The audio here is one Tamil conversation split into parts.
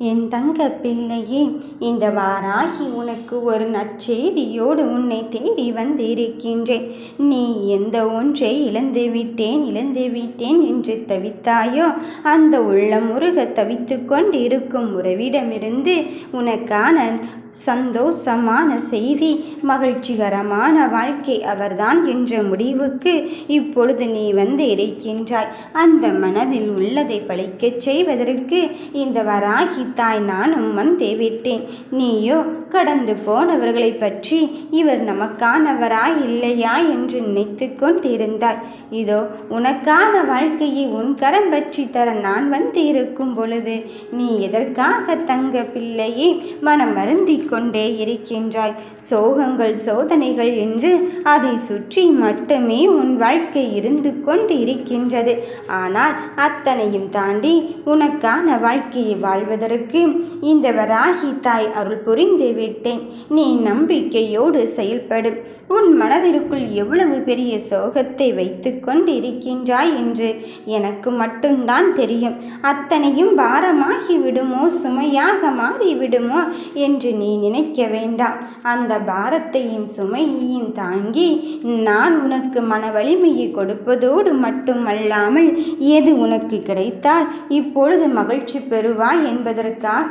என் தங்க பிள்ளையே இந்த வாராகி உனக்கு ஒரு நற்செய்தியோடு உன்னை தேடி வந்திருக்கின்றேன். நீ எந்த ஒன்றை இழந்து விட்டேன் இழந்து விட்டேன் என்று தவித்தாயோ அந்த உள்ளமுருக தவித்து கொண்டிருக்கும் உறவிடமிருந்து உனக்கான சந்தோஷமான செய்தி மகிழ்ச்சிகரமான வாழ்க்கை அவர்தான் என்ற முடிவுக்கு இப்பொழுது நீ வந்து இருக்கின்றாய் அந்த மனதில் உள்ளதை பழிக்கச் செய்வதற்கு இந்த வராகி தாய் நானும் வந்தே விட்டேன் நீயோ கடந்து போனவர்களை பற்றி இவர் நமக்கானவரா இல்லையா என்று நினைத்து கொண்டிருந்தாய் இதோ உனக்கான வாழ்க்கையை உன் கரம் பற்றி தர நான் வந்து இருக்கும் பொழுது நீ எதற்காக தங்க பிள்ளையே மனம் வருந்தி கொண்டே இருக்கின்றாய்? சோகங்கள் சோதனைகள் என்று அதை சுற்றி மட்டுமே உன் வாழ்க்கை இருந்து கொண்டு இருக்கின்றது ஆனால் அத்தனையும் தாண்டி உனக்கான வாழ்க்கையை வாழ்வதற்கு இந்த வராகி தாய் அருள் புரிந்து விட்டேன். நீ நம்பிக்கையோடு செயல்படும் உன் மனதிற்குள் எவ்வளவு பெரிய சோகத்தை வைத்து கொண்டிருக்கின்றாய் என்று எனக்கு மட்டும்தான் தெரியும். அத்தனையும் பாரமாகி விடுமோ சுமையாக மாறிவிடுமோ? என்று நீ நினைக்க வேண்டாம். அந்த பாரத்தையும் சுமையையும் தாங்கி நான் உனக்கு மன வலிமையை கொடுப்பதோடு மட்டுமல்லாமல் எது உனக்கு கிடைத்தால் இப்பொழுது மகிழ்ச்சி பெறுவாய் என்பதற்கு தருவதற்காக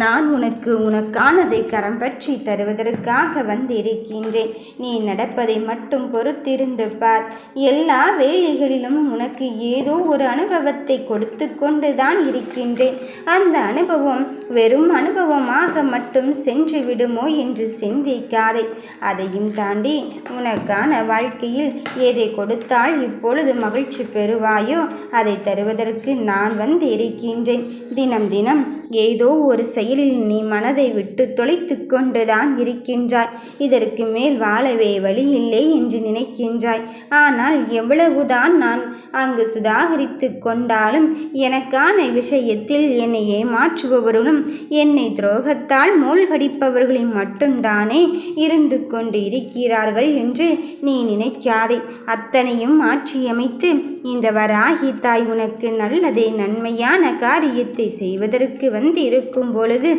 நான் உனக்கு உனக்கானதை கரம் பற்றி தருவதற்காக வந்திருக்கின்றேன். நீ நடப்பதை மட்டும் பொறுத்திருந்து பார். எல்லா வேலைகளிலும் உனக்கு ஏதோ ஒரு அனுபவத்தை கொடுத்து கொண்டுதான் இருக்கின்றேன். அந்த அனுபவம் வெறும் அனுபவமாக மட்டும் சென்று விடுமோ என்று சிந்திக்காதே. அதையும் தாண்டி உனக்கான வாழ்க்கையில் எதை கொடுத்தால் இப்பொழுது மகிழ்ச்சி பெறுவாயோ அதை தருவதற்கு நான் வந்து இருக்கின்றேன் தினம் தினம் ஏதோ ஒரு செயலில் நீ மனதை விட்டு தொலைத்து கொண்டுதான் இருக்கின்றாய். இதற்கு மேல் வாழவே வழி இல்லை என்று நினைக்கின்றாய். ஆனால் எவ்வளவுதான் நான் அங்கு சுதாகரித்து கொண்டாலும் எனக்கான விஷயத்தில் என்னை ஏமாற்றுபவர்களும் என்னை துரோகத்தால் மூழ்கடிப்பவர்களும் மட்டும்தானே இருந்து கொண்டு இருக்கிறார்கள் என்று நீ நினைக்காதே. அத்தனையும் மாற்றியமைத்து இந்த வராகி தாய் உனக்கு நல்லதே நன்மையான காரியத்தை செய்வதற்கு வந்து இருக்கும் பொழுது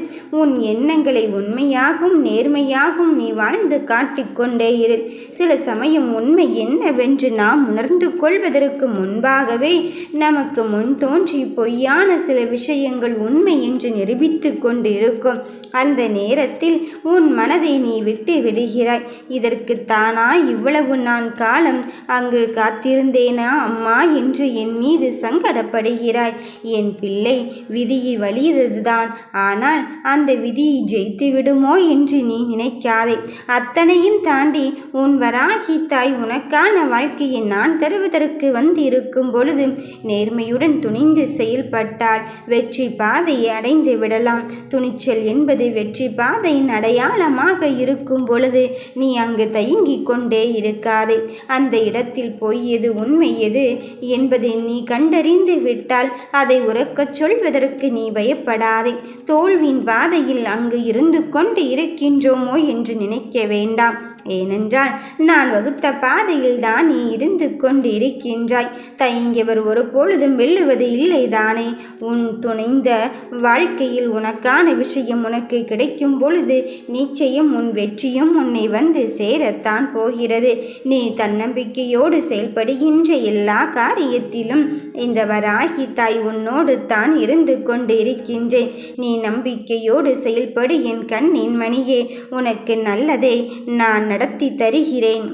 உன் எண்ணங்களை உண்மையாகவும் நேர்மையாகவும் நீ வாழ்ந்து காட்டிக்கொண்டே இரு. சில சமயம் உண்மை என்னவென்று நாம் உணர்ந்து கொள்வதற்கு முன்பாகவே நமக்கு முன் தோன்றி பொய்யான சில விஷயங்கள் உண்மை என்று நிரூபித்து கொண்டு இருக்கும் அந்த நேரத்தில் உன் மனதை நீ விட்டு விடுகிறாய். இதற்கு தானா இவ்வளவு நான் காலம் அங்கு காத்திருந்தேனா அம்மா என்று என் மீது சங்கடப்படுகிறாய். என் பிள்ளை விதியை இருந்ததுதான் ஆனால் அந்த விதியை ஜெயித்து விடுமோ என்று நீ நினைக்காதே. அத்தனையும் தாண்டி உன் வராகி தாய் உனக்கான வாழ்க்கையை நான் தருவதற்கு வந்து இருக்கும் பொழுது நேர்மையுடன் துணிந்து செயல்பட்டால் வெற்றி பாதையை அடைந்து விடலாம். துணிச்சல் என்பது வெற்றி பாதையின் அடையாளமாக இருக்கும் பொழுது நீ அங்கு தயங்கிக் கொண்டே இருக்காதே. அந்த இடத்தில் போய் எது உண்மை எது என்பதை நீ கண்டறிந்து விட்டால் அதை உறக்கச் சொல்வதற்கு நீ கவலைப்படாதே. தோல்வியின் பாதையில் அங்கு இருந்து கொண்டு இருக்கின்றோமோ என்று நினைக்க வேண்டாம். ஏனென்றால் நான் வகுத்த பாதையில் தான் நீ இருந்து கொண்டு இருக்கின்றாய். தயங்கியவர் ஒரு பொழுதும் வெல்லுவது இல்லை தானே உன் துணைந்த வாழ்க்கையில் உனக்கான விஷயம் உனக்கு கிடைக்கும் பொழுது நிச்சயம் உன் வெற்றியும் உன்னை வந்து சேரத்தான் போகிறது. நீ தன்னம்பிக்கையோடு செயல்படுகின்ற எல்லா காரியத்திலும் இந்த வராகி தாய் உன்னோடு தான் இருந்து கொண்டு இருக்கின்றேன் நீ நம்பிக்கையோடு செயல்படு என் கண்ணின் மணியே. உனக்கு நல்லதை நான் நடத்தி தருகிறேன்.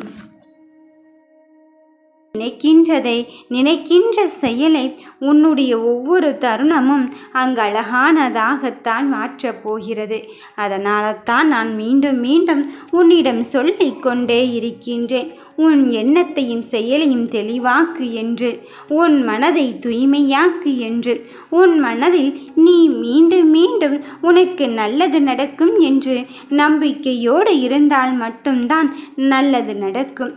நினைக்கின்றதை நினைக்கின்ற செயலை உன்னுடைய ஒவ்வொரு தருணமும் அங்கு அழகானதாகத்தான் மாற்றப் போகிறது. அதனால தான் நான் மீண்டும் மீண்டும் உன்னிடம் சொல்லிக்கொண்டே இருக்கின்றேன். உன் எண்ணத்தையும் செயலையும் தெளிவாக்கு என்று உன் மனதை தூய்மையாக்கு என்று உன் மனதில் நீ மீண்டும் மீண்டும் உனக்கு நல்லது நடக்கும் என்று நம்பிக்கையோடு இருந்தால் மட்டும்தான் நல்லது நடக்கும்.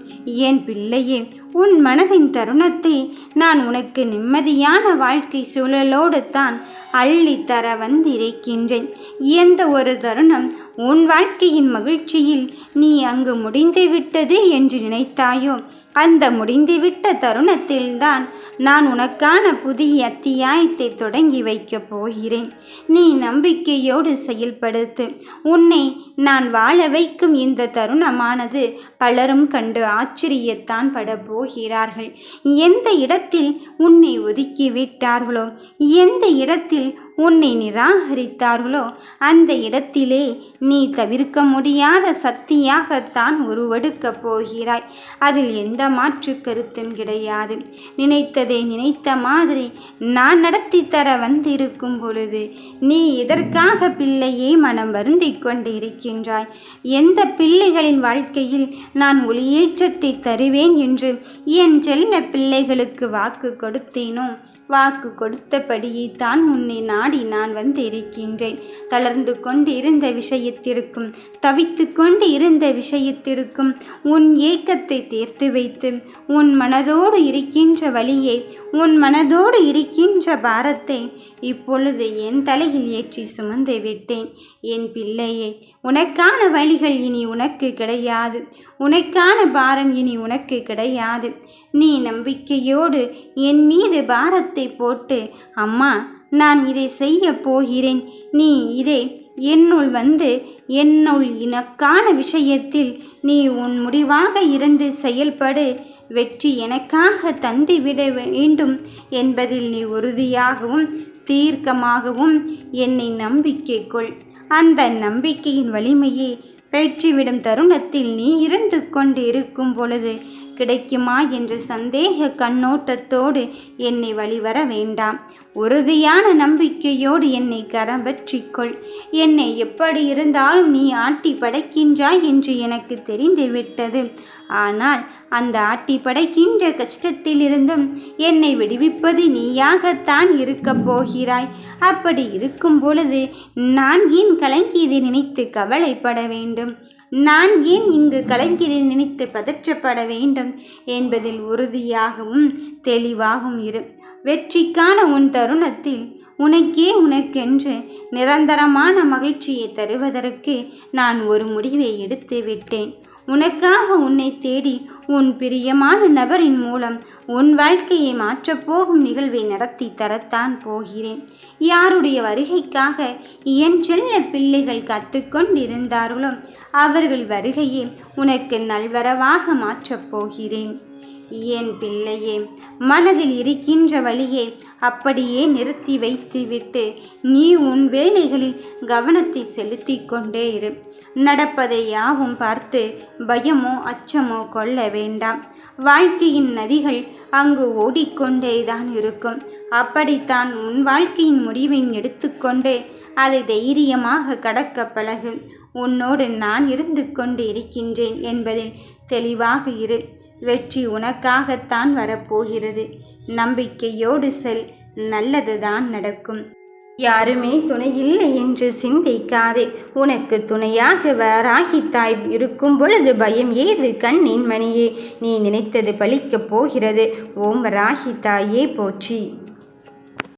என் பிள்ளையே உன் மனதின் தருணத்தை நான் உனக்கு நிம்மதியான வாழ்க்கை சூழலோடு தான் அள்ளி தர வந்திருக்கின்றேன். எந்த ஒரு தருணம் உன் வாழ்க்கையின் மகிழ்ச்சியில் நீ அங்கு முடிந்து விட்டது என்று நினைத்தாயோ? அந்த முடிந்துவிட்ட தருணத்தில்தான் நான் உனக்கான புதிய அத்தியாயத்தை தொடங்கி வைக்கப் போகிறேன். நீ நம்பிக்கையோடு செயல்படுத்து. உன்னை நான் வாழ வைக்கும் இந்த தருணமானது பலரும் கண்டு ஆச்சரியத்தான் பட போகிறார்கள் எந்த இடத்தில் உன்னை ஒதுக்கி விட்டார்களோ எந்த இடத்தில் உன்னை நிராகரித்தார்களோ? அந்த இடத்திலே நீ தவிர்க்க முடியாத சக்தியாகத்தான் உருவெடுக்கப் போகிறாய். அதில் எந்த மாற்று கருத்தும் கிடையாது. நினைத்ததை நினைத்த மாதிரி நான் நடத்தி தர வந்திருக்கும் பொழுது நீ எதற்காக பிள்ளையே மனம் வருந்திக் கொண்டு இருக்கின்றாய் எந்த பிள்ளைகளின் வாழ்க்கையில் நான் ஒளியேற்றத்தை தருவேன் என்று என் செல்ல பிள்ளைகளுக்கு வாக்கு கொடுத்தேனோ? வாக்கு கொடுத்தபடியே தான் உன்னை நாடி நான் வந்து இருக்கின்றேன் தளர்ந்து கொண்டு இருந்த விஷயத்திற்கும் தவித்து கொண்டு இருந்த விஷயத்திற்கும் உன் ஏக்கத்தை தேர்த்து வைத்து உன் மனதோடு இருக்கின்ற வழியை உன் மனதோடு இருக்கின்ற பாரத்தை இப்பொழுது என் தலையில் ஏற்றி சுமந்து விட்டேன். என் பிள்ளையே உனக்கான வழிகள் இனி உனக்கு கிடையாது. உனக்கான பாரம் இனி உனக்கு கிடையாது. நீ நம்பிக்கையோடு என் மீது பாரத்தை போட்டு அம்மா நான் இதை செய்ய போகிறேன். நீ இதை என்னுள் வந்து என்னுள் எனக்கான விஷயத்தில் நீ உன் முடிவாக இருந்து செயல்படு. வெற்றி எனக்காக தந்துவிட வேண்டும் என்பதில் நீ உறுதியாகவும் தீர்க்கமாகவும் என்னை நம்பிக்கை கொள். அந்த நம்பிக்கையின் வலிமையே பெற்றுவிடும் தருணத்தில் நீ இருந்து கொண்டு இருக்கும் பொழுது கிடைக்குமா என்ற சந்தேக கண்ணோட்டத்தோடு என்னை வழிவர வேண்டாம். உறுதியான நம்பிக்கையோடு என்னை கரம்பற்றிக்கொள் என்னை எப்படி இருந்தாலும் நீ ஆட்டி படைக்கின்றாய் என்று எனக்கு தெரிந்துவிட்டது ஆனால் அந்த ஆட்டி படைக்கின்ற கஷ்டத்திலிருந்தும் என்னை விடுவிப்பது நீயாகத்தான் இருக்கப் போகிறாய். அப்படி இருக்கும் பொழுது நான் ஏன் கலங்கியதை நினைத்து கவலைப்பட வேண்டும்? நான் ஏன் இங்கு கலைஞரை நினைத்து பதற்றப்பட வேண்டும் என்பதில் உறுதியாகவும் தெளிவாகவும் இரு. வெற்றிக்கான உன் தருணத்தில் உனக்கே உனக்கென்று நிரந்தரமான மகிழ்ச்சியை தருவதற்கு நான் ஒரு முடிவை எடுத்து விட்டேன். உனக்காக உன்னை தேடி உன் பிரியமான நபரின் மூலம் உன் வாழ்க்கையை மாற்றப்போகும் நிகழ்வை நடத்தி தரத்தான் போகிறேன். யாருடைய வருகைக்காக என் செல்ல பிள்ளைகள் கத்துக்கொண்டிருந்தார்களோ அவர்கள் வருகையை உனக்கு நல்வரவாக மாற்றப் போகிறேன். என் பிள்ளையே? மனதில் இருக்கின்ற வழியை அப்படியே நிறுத்தி வைத்துவிட்டு நீ உன் வேலைகளில் கவனத்தை செலுத்தி கொண்டே இரு. நடப்பதை யாவும் பார்த்து பயமோ அச்சமோ கொள்ள வேண்டாம். வாழ்க்கையின் நதிகள் அங்கு ஓடிக்கொண்டேதான் இருக்கும். அப்படித்தான் உன் வாழ்க்கையின் முடிவை எடுத்துக்கொண்டு அதை தைரியமாக கடக்க பழகு. உன்னோடு நான் இருந்து கொண்டு இருக்கின்றேன் என்பதில் தெளிவாக இரு. வெற்றி உனக்காகத்தான் வரப்போகிறது. நம்பிக்கையோடு செல் நல்லதுதான் நடக்கும். யாருமே துணையில்லை என்று சிந்திக்காதே. உனக்கு துணையாக வராகித்தாய். தாய் இருக்கும் பொழுது பயம் ஏது கண்ணின் மணியே? நீ நினைத்தது பலிக்கப் போகிறது. ஓம் ராகி தாயே போற்றி.